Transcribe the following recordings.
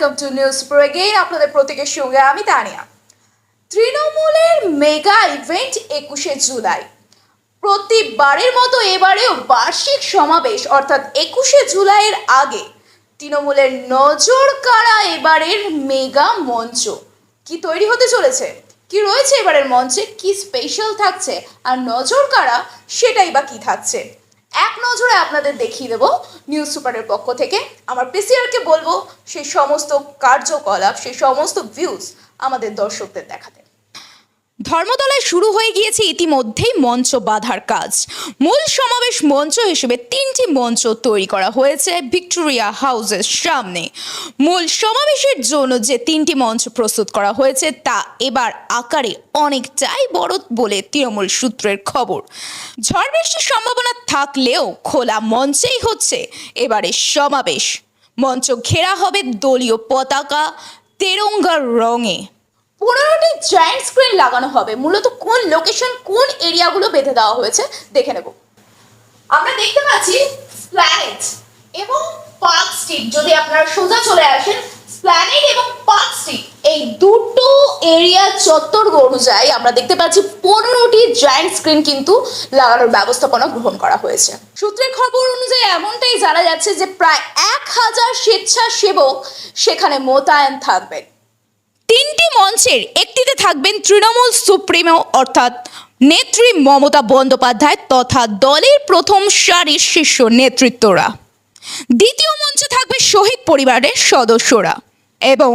Welcome to news pro again আপনাদের প্রত্যেকের সঙ্গে আমি তানিয়া। তৃণমূলের মেগা ইভেন্ট একুশে জুলাই। প্রতিবারের মতো এবারেও বার্ষিক সমাবেশ, অর্থাৎ একুশে জুলাইয়ের আগে তৃণমূলের নজর কাড়া এবারের মেগা মঞ্চ। কি তৈরি হতে চলেছে? কি রয়েছে এবারের মঞ্চে? কি স্পেশাল থাকছে? আর নজর কাড়া সেটাই বা কি থাকছে? এক নজরে আপনাদের দেখিয়ে দেবো নিউজ সুপারের পক্ষ থেকে। আমার পিসিআরকে বলব, সেই সমস্ত কার্যকলাপ, সেই সমস্ত ভিউজ আমাদের দর্শকদের দেখাতে। ধর্মতলায় শুরু হয়ে গিয়েছে ইতিমধ্যেই মঞ্চ বাঁধার কাজ। মূল সমাবেশ মঞ্চ হিসেবে তিনটি মঞ্চ তৈরি করা হয়েছে ভিক্টোরিয়া হাউসের সামনে। মূল সমাবেশের জন্য যে তিনটি মঞ্চ প্রস্তুত করা হয়েছে, তা এবার আকারে অনেকটাই বড় বলে তৃণমূল সূত্রের খবর। ঝড় বৃষ্টির সম্ভাবনা থাকলেও খোলা মঞ্চেই হচ্ছে এবারে সমাবেশ। মঞ্চ ঘেরা হবে দলীয় পতাকা তেরঙ্গার রঙে। পনেরোটি জায়ান্ট স্ক্রিন লাগানো হবে। মূলত কোন লোকেশন কোন এরিয়াগুলো বেঁধে দেওয়া হয়েছে, দেখে নেব। আমরা দেখতে পাচ্ছি স্প্ল্যানেট এবং পার্ক স্ট্রিট যদি আপনারা সোজা চলে আসেন স্প্ল্যানেট এবং পার্ক স্ট্রিট এই দুটো এরিয়া চত্বর অনুযায়ী আমরা দেখতে পাচ্ছি পনেরোটি জায়ান্ট স্ক্রিন কিন্তু লাগানোর ব্যবস্থাপনা গ্রহণ করা হয়েছে। সূত্রের খবর অনুযায়ী এমনটাই জানা যাচ্ছে যে প্রায় এক হাজার স্বেচ্ছাসেবক সেখানে মোতায়েন থাকবেন। তিনটি মঞ্চের একটিতে থাকবেন তৃণমূল সুপ্রিমো, অর্থাৎ নেত্রী মমতা বন্দ্যোপাধ্যায় তথা দলের প্রথম সারির শীর্ষ নেতৃত্বরা। দ্বিতীয় মঞ্চে থাকবে শহীদ পরিবারের সদস্যরা এবং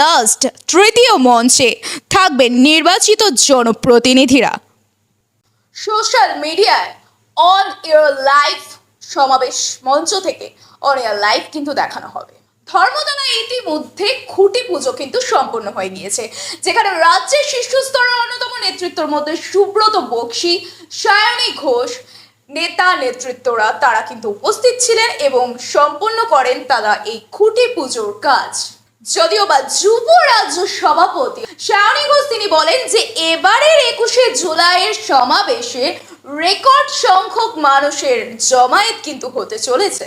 লাস্ট তৃতীয় মঞ্চে থাকবেন নির্বাচিত জনপ্রতিনিধিরা। সোশ্যাল মিডিয়ায় অন ইয়ার লাইভ সমাবেশ মঞ্চ থেকে অন ইয়ার লাইভ কিন্তু দেখানো হবে। ধর্মতলায় ইতিমধ্যে খুঁটি পুজো কিন্তু সম্পন্ন হয়ে গিয়েছে, যেখানে রাজ্যের শীর্ষস্তরের অন্যতম নেতৃত্বের মধ্যে সুব্রত বক্সি, সায়নী ঘোষ, নেতা নেতৃত্বরা তারা কিন্তু উপস্থিত ছিলেন এবং সম্পন্ন করেন তারা এই খুঁটি পুজোর কাজ। যদিও বা যুব রাজ্য সভাপতি শায়নী ঘোষ তিনি বলেন যে এবারের একুশে জুলাইয়ের সমাবেশে রেকর্ড সংখ্যক মানুষের জমায়েত কিন্তু হতে চলেছে।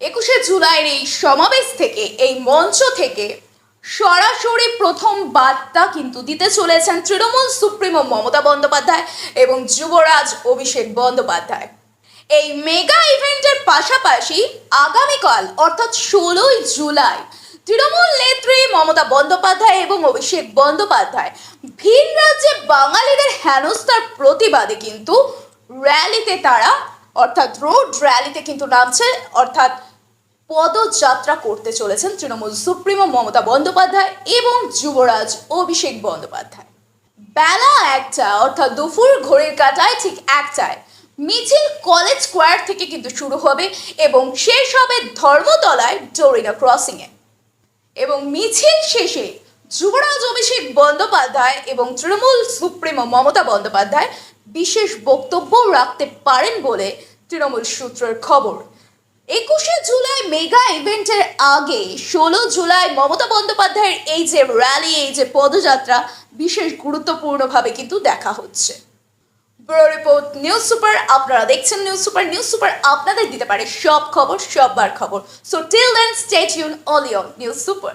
একুশে জুলাইয়ের এই সমাবেশ থেকে, এই মঞ্চ থেকে সরাসরি প্রথম বার্তা কিন্তু দিতে চলেছেন তৃণমূল সুপ্রিমো মমতা বন্দ্যোপাধ্যায় এবং যুবরাজ অভিষেক বন্দ্যোপাধ্যায়। এই মেগা ইভেন্টের পাশাপাশি আগামীকাল, অর্থাৎ ষোলোই জুলাই, তৃণমূল নেত্রী মমতা বন্দ্যোপাধ্যায় এবং অভিষেক বন্দ্যোপাধ্যায় ভিন রাজ্যে বাঙালিদের হেনস্থার প্রতিবাদে কিন্তু র্যালিতে তারা, অর্থাৎ রোড র্যালিতে কিন্তু নামছে, অর্থাৎ পদযাত্রা করতে চলেছেন তৃণমূল সুপ্রিমো মমতা বন্দ্যোপাধ্যায় এবং যুবরাজ অভিষেক বন্দ্যোপাধ্যায়। বেলা একটা অর্থাৎ দুপুর ঘড়ির কাটায় ঠিক একটায়, মিছিল কলেজ স্কোয়ার থেকে কিন্তু শুরু হবে এবং শেষ হবে ধর্মতলায় ডোরিনা ক্রসিংয়ে। এবং মিছিল শেষে যুবরাজ অভিষেক বন্দ্যোপাধ্যায় এবং তৃণমূল সুপ্রিমো মমতা বন্দ্যোপাধ্যায় বিশেষ বক্তব্য রাখতে পারেন বলে তৃণমূল সূত্রের খবর। একুশে জুলাই মেগা ইভেন্টের আগে ষোলো জুলাই মমতা বন্দ্যোপাধ্যায়ের এই যে র্যালি এই যে পদযাত্রা বিশেষ গুরুত্বপূর্ণভাবে কিন্তু দেখা হচ্ছে। ব্যুরো রিপোর্ট, নিউজ সুপার, আপনারা দেখছেন নিউজ সুপার। নিউজ সুপার আপনাদের দিতে পারে সব খবর, সববার খবর। সো টিল দেন স্টেট ইউন অলিয়ন নিউজ সুপার।